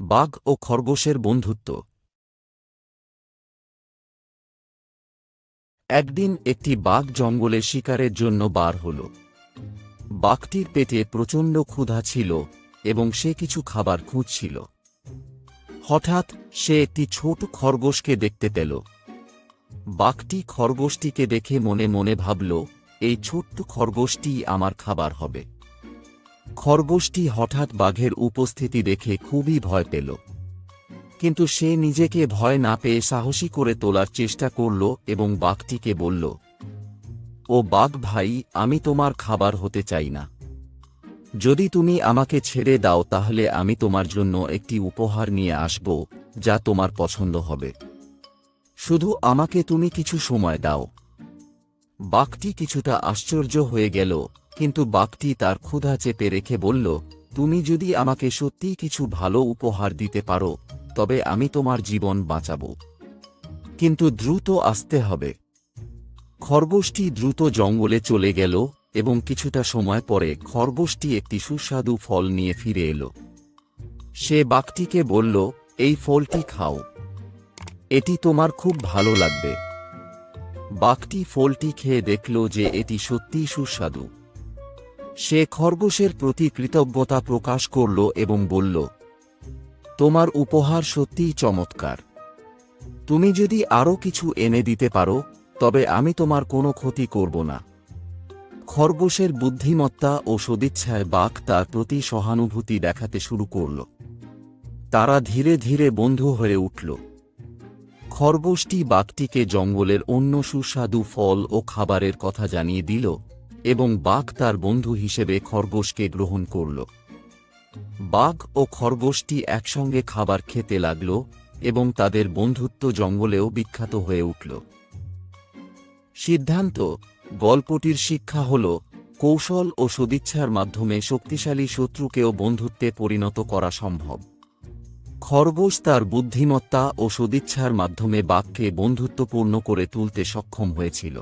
বাঘ ও খরগোশের বন্ধুত্ব। একদিন একটি বাঘ জঙ্গলে শিকারের জন্য বার হল। বাঘটির পেটে প্রচণ্ড ক্ষুধা ছিল এবং সে কিছু খাবার খুঁজছিল। হঠাৎ সে একটি ছোট খরগোশকে দেখতে পেল। বাঘটি খরগোশটিকে দেখে মনে মনে ভাবল, এই ছোট্ট খরগোশটি আমার খাবার হবে। খরগোশটি হঠাৎ বাঘের উপস্থিতি দেখে খুবই ভয় পেল। কিন্তু সে নিজেকে ভয় না পেয়ে সাহসী করে তোলার চেষ্টা করল এবং বাঘটিকে বলল, ও বাঘ ভাই, আমি তোমার খাবার হতে চাই না। যদি তুমি আমাকে ছেড়ে দাও, তাহলে আমি তোমার জন্য একটি উপহার নিয়ে আসব, যা তোমার পছন্দ হবে। শুধু আমাকে তুমি কিছু সময় দাও। বাঘটি কিছুটা আশ্চর্য হয়ে গেল কিন্তু বাঘটি তার ক্ষুধা চেপে রেখে বলল, তুমি যদি আমাকে সত্যিই কিছু ভালো উপহার দিতে পারো, তবে আমি তোমার জীবন বাঁচাব। কিন্তু দ্রুত আসতে হবে। খরগোশটি দ্রুত জঙ্গলে চলে গেল এবং কিছুটা সময় পরে খরগোশটি একটি সুস্বাদু ফল নিয়ে ফিরে এলো। সে বাঘটিকে বলল, এই ফলটি খাও। এটি তোমার খুব ভালো লাগবে। বাঘটি ফলটি খেয়ে দেখল যে এটি সত্যিই সুস্বাদু। সে খরগোশের প্রতি কৃতজ্ঞতা প্রকাশ করল এবং বলল, তোমার উপহার সত্যিই চমৎকার। তুমি যদি আরও কিছু এনে দিতে পারো, তবে আমি তোমার কোনো ক্ষতি করব না। খরগোশের বুদ্ধিমত্তা ও সদিচ্ছায় বাঘ তার প্রতি সহানুভূতি দেখাতে শুরু করল। তারা ধীরে ধীরে বন্ধু হয়ে উঠল। খরগোশটি বাঘটিকে জঙ্গলের অন্য সুস্বাদু ফল ও খাবারের কথা জানিয়ে দিল এবং বাঘ তার বন্ধু হিসেবে খরগোশকে গ্রহণ করল। বাঘ ও খরগোশটি একসঙ্গে খাবার খেতে লাগল এবং তাদের বন্ধুত্ব জঙ্গলেও বিখ্যাত হয়ে উঠল। সিদ্ধান্ত, গল্পটির শিক্ষা হল, কৌশল ও সদিচ্ছার মাধ্যমে শক্তিশালী শত্রুকেও বন্ধুত্বে পরিণত করা সম্ভব। খরগোশ তার বুদ্ধিমত্তা ও সদিচ্ছার মাধ্যমে বাঘকে বন্ধুত্বপূর্ণ করে তুলতে সক্ষম হয়েছিল।